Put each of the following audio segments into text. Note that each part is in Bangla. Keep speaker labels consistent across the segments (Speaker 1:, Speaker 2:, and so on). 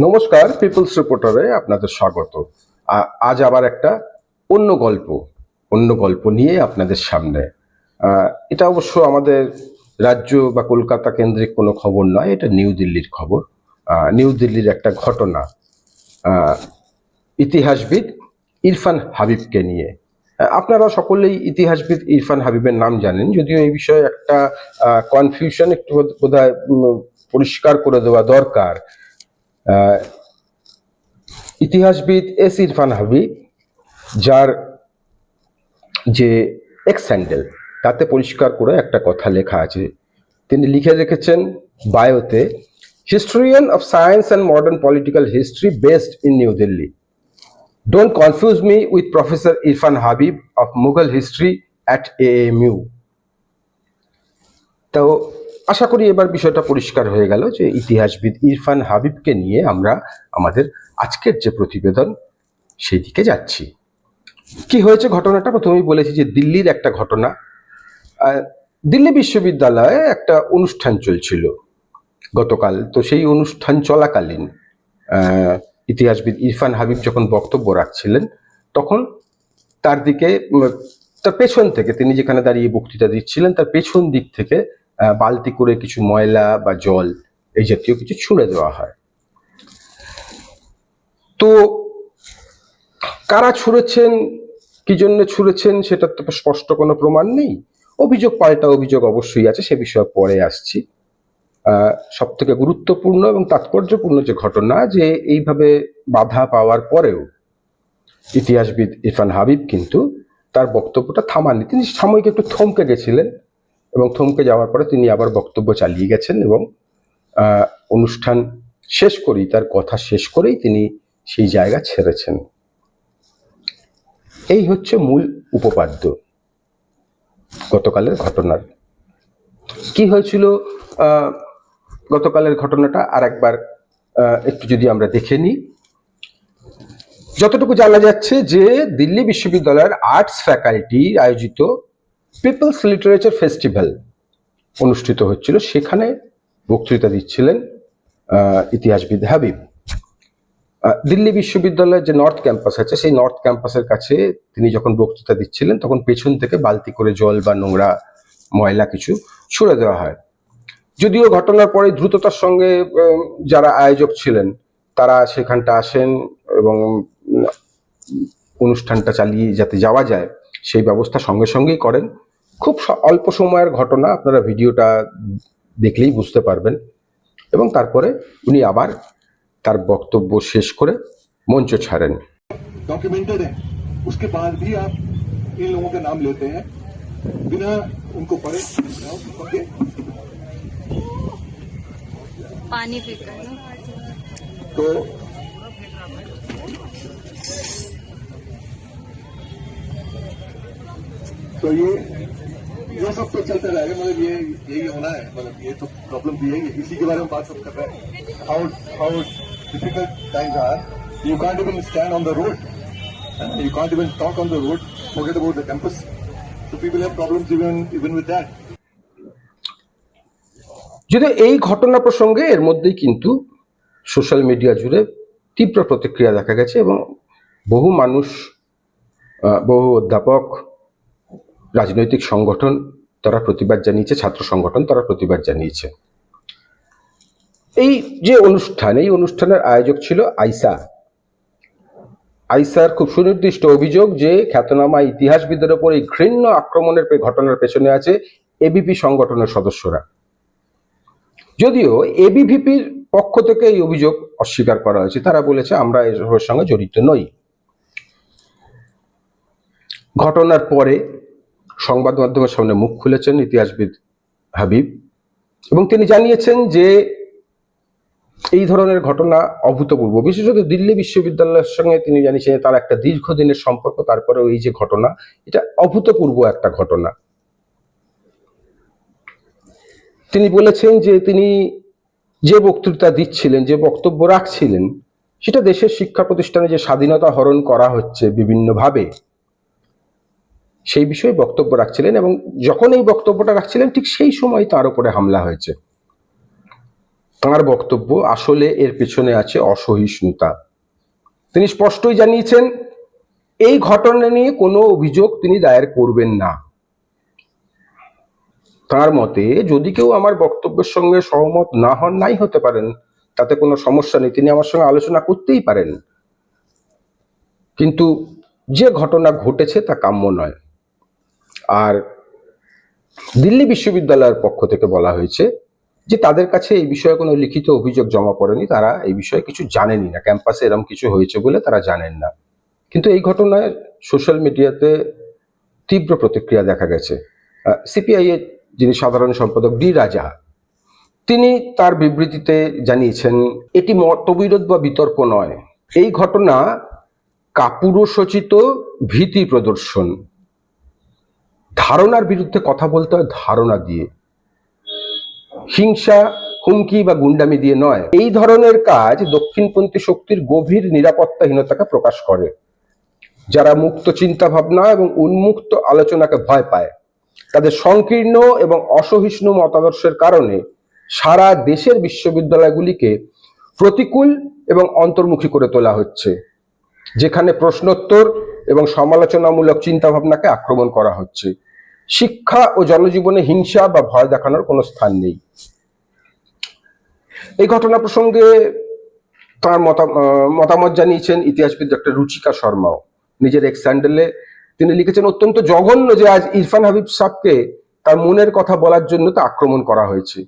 Speaker 1: নমস্কার পিপলস রিপোর্টারে আপনাদের স্বাগত। আজ আবার একটা অন্য গল্প অন্য গল্প নিয়ে আপনাদের সামনে। এটা অবশ্য আমাদের রাজ্য বা কলকাতা কেন্দ্রিক কোনো খবর নয়, এটা নিউ দিল্লির খবর। নিউ দিল্লির একটা ঘটনা। ইতিহাসবিদ ইরফান হাবিবকে নিয়ে। আপনারা সকলেই ইতিহাসবিদ ইরফান হাবিবের নাম জানেন, যদিও এই বিষয়ে একটা কনফিউশন একটু বোধ- পরিষ্কার করে দেওয়া দরকার। ইতিহাসবিদ এস ইরফান হাবিব যার যে এক্স হ্যান্ডেল তাতে পরিষ্কার করে একটা কথা লেখা আছে। তিনি লিখে রেখেছেন বায়োতে historian of science and modern political history based in new Delhi don't confuse me with professor Irfan Habib of Mughal history at A M U তো আশা করি এবার বিষয়টা পরিষ্কার হয়ে গেল যে ইতিহাসবিদ ইরফান হাবিবকে নিয়ে আমরা আমাদের আজকের যে প্রতিবেদন সেই দিকে যাচ্ছি। কি হয়েছে ঘটনাটা? প্রথমেই বলেছি যে দিল্লির একটা ঘটনা। দিল্লি বিশ্ববিদ্যালয়ে একটা অনুষ্ঠান চলছিল গতকাল। তো সেই অনুষ্ঠান চলাকালীন ইতিহাসবিদ ইরফান হাবিব যখন বক্তব্য রাখছিলেন, তখন তার দিকে তার পেছন থেকে, তিনি যেখানে দাঁড়িয়ে বক্তৃতা দিচ্ছিলেন, তার পেছন দিক থেকে বালতি করে কিছু ময়লা বা জল এই জাতীয় কিছু ছুঁড়ে দেওয়া হয়। তো কারা ছুঁড়েছেন, কি জন্য ছুঁড়েছেন সেটার তো স্পষ্ট কোনো প্রমাণ নেই। অভিযোগ পাল্টা অভিযোগ অবশ্যই আছে, সে বিষয়ে পরে আসছি। সব থেকে গুরুত্বপূর্ণ এবং তাৎপর্যপূর্ণ যে ঘটনা যে এইভাবে বাধা পাওয়ার পরেও ইতিহাসবিদ ইরফান হাবিব কিন্তু তার বক্তব্যটা থামাননি। তিনি সাময়িক একটু থমকে গেছিলেন। এবং থমকে যাওয়ার পরে তিনি আবার বক্তব্য চালিয়ে গেছেন এবং অনুষ্ঠান শেষ করেই, তার কথা শেষ করেই তিনি সেই জায়গা ছেড়েছেন। এই হচ্ছে মূল উপপাদ্য গতকালের ঘটনার। কি হয়েছিল গতকালের ঘটনাটা আর একবার একটু যদি আমরা দেখে নিই। যতটুকু জানা যাচ্ছে যে দিল্লি বিশ্ববিদ্যালয়ের আর্টস ফ্যাকাল্টি আয়োজিত পিপলস লিটারেচার ফেস্টিভ্যাল অনুষ্ঠিত হচ্ছিল। সেখানে বক্তৃতা দিচ্ছিলেন ইতিহাসবিদ হাবিব। দিল্লি বিশ্ববিদ্যালয়ের যে নর্থ ক্যাম্পাস আছে, সেই নর্থ ক্যাম্পাসের কাছে তিনি যখন বক্তৃতা দিচ্ছিলেন, তখন পেছন থেকে বালতি করে জল বা নোংরা ময়লা কিছু ছুড়ে দেওয়া হয়। যদিও ঘটনার পরে দ্রুততার সঙ্গে যারা আয়োজক ছিলেন, তারা সেখানটা আসেন এবং অনুষ্ঠানটা চালিয়ে যাতে যাওয়া যায়, সেই ব্যবস্থা সঙ্গে সঙ্গেই করেন। খুব স- অল্প সময়ের ঘটনা আপনারা ভিডিওটা দেখলেই বুঝতে পারবেন এবং তারপরে উনি আবার তার বক্তব্য শেষ করে মঞ্চ ছাড়েন
Speaker 2: डॉक्यूमेंटेड है उसके बाद भी आप इन लोगों का नाम लेते हैं बिना उनको पढ़े ओके
Speaker 3: पानी फेंका है ना
Speaker 2: तो तो ये ये सब तो चलता रहेगा मतलब ये यही होना है मतलब ये तो प्रॉब्लम भी है ये इसी के बारे में बात सब कर रहे हैं how how difficult times are you can't even stand on the road you can't even talk on the road forget about the campus so people have problems even even with that
Speaker 1: যদি এই ঘটনা প্রসঙ্গে এর মধ্যেই কিন্তু সোশ্যাল মিডিয়া জুড়ে তীব্র প্রতিক্রিয়া দেখা গেছে এবং বহু মানুষ আহ, বহু অধ্যাপক রাজনৈতিক সংগঠন তারা প্রতিবাদ জানিয়েছে, ছাত্র সংগঠন তারা প্রতিবাদ জানিয়েছে। এই যে অনুষ্ঠান, এই অনুষ্ঠানের আয়োজক ছিল আইসা। আইসার খুব সুনির্দিষ্ট অভিযোগ যে, খ্যাতনামা ইতিহাসবিদের ওপর এই ঘৃণ্য আক্রমণের ঘটনার পেছনে আছে এবিপি সংগঠনের সদস্যরা। যদিও এবিভিপির পক্ষ থেকে এই অভিযোগ অস্বীকার করা হয়েছে, তারা বলেছে আমরা এসবের সঙ্গে জড়িত নই। ঘটনার পরে সংবাদ মাধ্যমের সামনে মুখ খুলেছেন ইতিহাসবিদ হাবিব। এবং তিনি জানিয়েছেন যে এই ধরনের ঘটনা অভূতপূর্ব। বিশেষত দিল্লি বিশ্ববিদ্যালয়ের সঙ্গে তিনি জানিয়েছেন তার একটা দীর্ঘদিনের সম্পর্ক, তারপরেও এই যে ঘটনা, এটা অভূতপূর্ব একটা ঘটনা। তিনি বলেছেন যে তিনি যে বক্তৃতা দিচ্ছিলেন, যে বক্তব্য রাখছিলেন, সেটা দেশের শিক্ষা প্রতিষ্ঠানে যে স্বাধীনতা হরণ করা হচ্ছে বিভিন্নভাবে সেই বিষয়ে বক্তব্য রাখছিলেন এবং যখন এই বক্তব্যটা রাখছিলেন ঠিক সেই সময় তার উপরে হামলা হয়েছে। তাঁর বক্তব্য আসলে এর পেছনে আছে অসহিষ্ণুতা। তিনি স্পষ্টই জানিয়েছেন, এই ঘটনা নিয়ে কোনো অভিযোগ তিনি দায়ের করবেন না। তার মতে, যদি কেউ আমার বক্তব্যের সঙ্গে সহমত না হন, নাই হতে পারেন, তাতে কোনো সমস্যা নেই। তিনি আমার সঙ্গে আলোচনা করতেই পারেন। কিন্তু যে ঘটনা ঘটেছে তা কাম্য নয়। আর দিল্লি বিশ্ববিদ্যালয়ের পক্ষ থেকে বলা হয়েছে যে তাদের কাছে এই বিষয়ে কোনো লিখিত অভিযোগ জমা পড়েনি, তারা এই বিষয়ে কিছু জানেনই না। ক্যাম্পাসে এরকম কিছু হয়েছে বলে তারা জানেন না। কিন্তু এই ঘটনায় সোশ্যাল মিডিয়াতে তীব্র প্রতিক্রিয়া দেখা গেছে। সিপিআই এর যিনি সাধারণ সম্পাদক ডি রাজা, তিনি তার বিবৃতিতে জানিয়েছেন, এটি মতবিরোধ বা বিতর্ক নয়। এই ঘটনা কাপুরুষোচিত ভীতি প্রদর্শন। ধারণার বিরুদ্ধে কথা বলতে হয় ধারণা দিয়ে। হিংসা, হুমকি বা গুন্ডামি দিয়ে নয়। এই ধরনের কাজ দক্ষিণপন্থী শক্তির গভীর নিরাপত্তাহীনতাকে প্রকাশ করে, যারা মুক্ত চিন্তা ভাবনা এবং উন্মুক্ত আলোচনাকে ভয় পায়। তাদের সংকীর্ণ এবং অসহিষ্ণু মতাদর্শের কারণে সারা দেশের বিশ্ববিদ্যালয়গুলিকে প্রতিকূল এবং অন্তর্মুখী করে তোলা হচ্ছে, যেখানে প্রশ্নোত্তর এবং সমালোচনামূলক চিন্তাভাবনাকে আক্রমণ করা হচ্ছে। শিক্ষা ও জনজীবনে হিংসা বা ভয় দেখানোর কোনো স্থান নেই। এই ঘটনা প্রসঙ্গে তার মতা- মতামত জানিয়েছেন ইতিহাসবিদ ডক্টর রুচিকা শর্মাও। নিজের এক্স স্যান্ডেলে তিনি লিখেছেন, অত্যন্ত জঘন্য যে আজ ইরফান হাবিব সাহকে তার মনের কথা বলার জন্য তা আক্রমণ করা হয়েছে।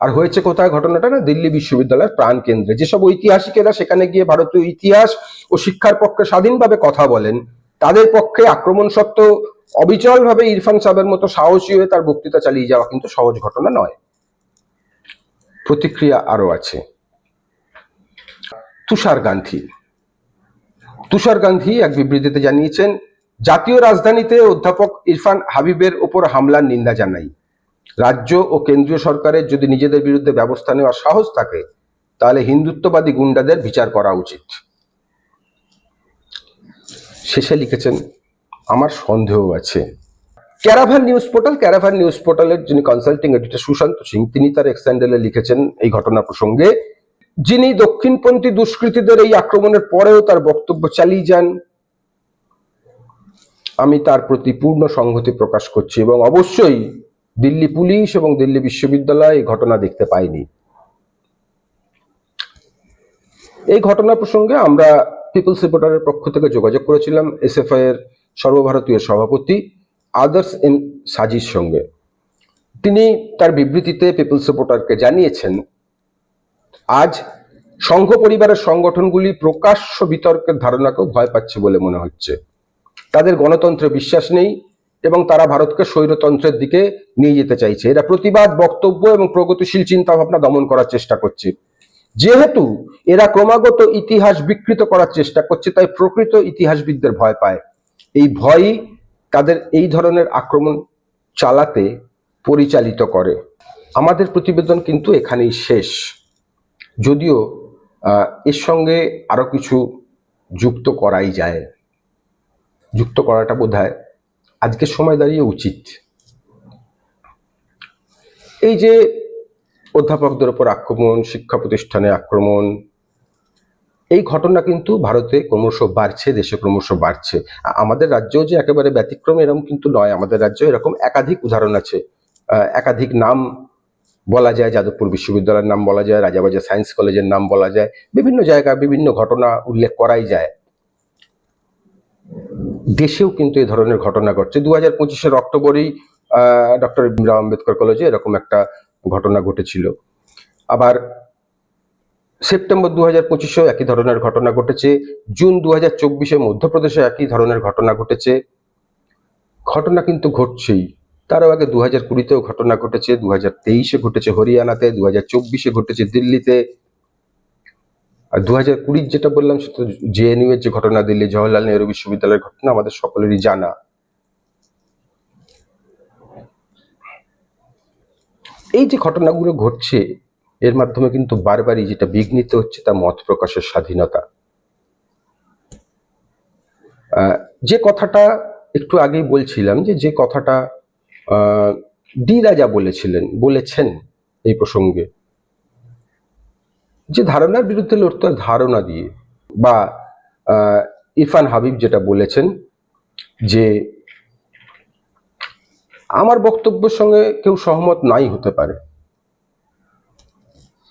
Speaker 1: আর হয়েছে কোথায় ঘটনাটা না? দিল্লি বিশ্ববিদ্যালয়ের প্রাণ কেন্দ্রে। যেসব ঐতিহাসিকেরা সেখানে গিয়ে ভারতীয় ইতিহাস ও শিক্ষার পক্ষে স্বাধীনভাবে কথা বলেন, তাদের পক্ষে আক্রমণ সত্ত্বেও অবিচলভাবে ইরফান সাহেবের মতো সাহসী হয়ে তার বক্তৃতা চালিয়ে যাওয়া কিন্তু সহজ ঘটনা নয়। প্রতিক্রিয়া আরও আছে। তুষার গান্ধী। তুষার গান্ধী এক বিবৃতিতে জানিয়েছেন, জাতীয় রাজধানীতে অধ্যাপক ইরফান হাবিবের ওপর হামলার নিন্দা জানাই। রাজ্য ও কেন্দ্রীয় সরকারের যদি নিজেদের বিরুদ্ধে ব্যবস্থা নেওয়ার সাহস থাকে, তাহলে হিন্দুত্ববাদী গুন্ডাদের বিচার করা উচিত। শেষে লিখেছেন আমার সন্দেহ আছে। Caravan news portal Caravan news পোর্টালের যিনি কনসাল্টিং এডিটর সুশান্ত সিং, তিনি তার এক্সট্যান্ডেলে লিখেছেন এই ঘটনা প্রসঙ্গে। যিনি দক্ষিণপন্থী দুষ্কৃতীদের এই আক্রমণের পরেও তার বক্তব্য চালিয়ে যান, আমি তার প্রতি পূর্ণ সংহতি প্রকাশ করছি এবং অবশ্যই দিল্লি পুলিশ এবং দিল্লি বিশ্ববিদ্যালয় এই ঘটনা দেখতে পায়নি। এই ঘটনা প্রসঙ্গে আমরা পিপলস রিপোর্টারের পক্ষ থেকে যোগাযোগ করেছিলাম। এসএফআই এর সর্বভারতীয় সভাপতি আদার্স এম সাজির সঙ্গে। তিনি তার বিবৃতিতে পিপলস রিপোর্টারকে জানিয়েছেন, আজ সংঘ পরিবারের সংগঠনগুলি প্রকাশ্য বিতর্কের ধারণাকেও ভয় পাচ্ছে বলে মনে হচ্ছে। তাদের গণতন্ত্রে বিশ্বাস নেই এবং তারা ভারতকে স্বৈরতন্ত্রের দিকে নিয়ে যেতে চাইছে। এরা প্রতিবাদ, বক্তব্য এবং প্রগতিশীল চিন্তা ভাবনা দমন করার চেষ্টা করছে। যেহেতু এরা ক্রমাগত ইতিহাস বিকৃত করার চেষ্টা করছে, তাই প্রকৃত ইতিহাসবিদদের ভয় পায়। এই ভয়ই তাদের এই ধরনের আক্রমণ চালাতে পরিচালিত করে। আমাদের প্রতিবেদন কিন্তু এখানেই শেষ। যদিও এর সঙ্গে আরও কিছু যুক্ত করাই যায়। যুক্ত করাটা বোধ হয় আজকের সময় দাঁড়িয়ে উচিত। এই যে অধ্যাপকদের ওপর আক্রমণ, শিক্ষা প্রতিষ্ঠানে আক্রমণ এই ঘটনা কিন্তু ভারতে ক্রমশ বাড়ছে, দেশে ক্রমশ বাড়ছে। আমাদের রাজ্যেও যে একেবারে ব্যতিক্রম এরকম কিন্তু নয়। আমাদের রাজ্যে এরকম একাধিক উদাহরণ আছে। একাধিক নাম বলা যায়। যাদবপুর বিশ্ববিদ্যালয়ের নাম বলা যায় রাজাবাজার সায়েন্স কলেজের নাম বলা যায়। বিভিন্ন জায়গায় বিভিন্ন ঘটনা উল্লেখ করাই যায়। দেশেও কিন্তু এই ধরনের ঘটনা ঘটছে। দু হাজার পঁচিশের অক্টোবরেই ডক্টর ভীমরাও আম্বেদকর কলেজে এরকম একটা ঘটনা ঘটেছিল। আবার সেপ্টেম্বর দু হাজার পঁচিশেও একই ধরনের ঘটনা ঘটেছে। জুন দু হাজার চব্বিশে মধ্যপ্রদেশে একই ধরনের ঘটনা ঘটেছে। ঘটনা কিন্তু ঘটছেই। তারও আগে দু হাজার কুড়িতেও ঘটনা ঘটেছে। দু হাজার তেইশে ঘটেছে হরিয়ানাতে দু হাজার চব্বিশে ঘটেছে দিল্লিতে। আর দু হাজার কুড়ির যেটা বললাম, সেটা জেএনইউ এর যে ঘটনা, দিল্লি জওয়াহরলাল নেহরু বিশ্ববিদ্যালয়ের ঘটনা, আমাদের সকলেরই জানা। এই যে ঘটনাগুলো ঘটছে এর মাধ্যমে কিন্তু বারবারই যেটা বিঘ্নিত হচ্ছে তা মত প্রকাশের স্বাধীনতা। যে কথাটা একটু আগেই বলছিলাম যে যে কথাটা ডি রাজা বলেছিলেন, বলেছেন এই প্রসঙ্গে, যে ধারণার বিরুদ্ধে লড়তে ধারণা দিয়ে। বা ইরফান হাবিব যেটা বলেছেন যে, আমার বক্তব্যের সঙ্গে কেউ সহমত নাই হতে পারে।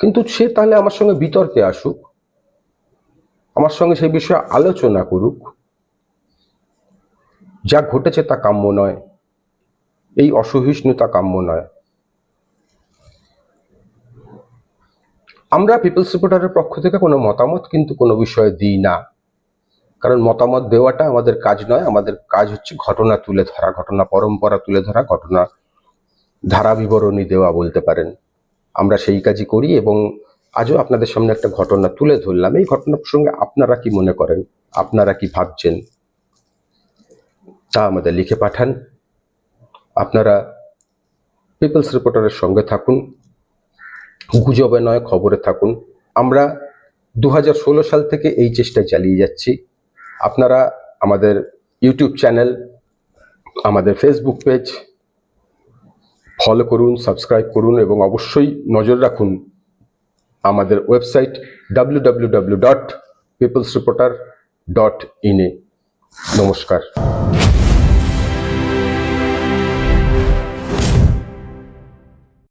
Speaker 1: কিন্তু সে তাহলে আমার সঙ্গে বিতর্কে আসুক, আমার সঙ্গে সেই বিষয়ে আলোচনা করুক। যা ঘটেছে তা কাম্য নয়, এই অসহিষ্ণুতা কাম্য নয়। আমরা পিপলস রিপোর্টারের পক্ষ থেকে কোনো মতামত কিন্তু কোনো বিষয়ে দিই না। কারণ মতামত দেওয়াটা আমাদের কাজ নয়, আমাদের কাজ হচ্ছে ঘটনা তুলে ধরা, ঘটনা পরম্পরা তুলে ধরা, ঘটনা ধারা বিবরণী দেওয়া বলতে পারেন। আমরা সেই কাজই করি এবং আজও আপনাদের সামনে একটা ঘটনা তুলে ধরলাম। এই ঘটনা প্রসঙ্গে আপনারা কি মনে করেন? আপনারা কি ভাবছেন? তা আমাদের লিখে পাঠান। আপনারা পিপলস রিপোর্টারের সঙ্গে থাকুন। গুজবে নয়, খবরে থাকুন। আমরা দু হাজার ষোলো সাল থেকে এই চেষ্টা চালিয়ে যাচ্ছি। আপনারা আমাদের ইউটিউব চ্যানেল, আমাদের ফেসবুক পেজ ফলো করুন সাবস্ক্রাইব করুন এবং অবশ্যই নজর রাখুন আমাদের website W W W dot peoples reporter dot ইনে নমস্কার।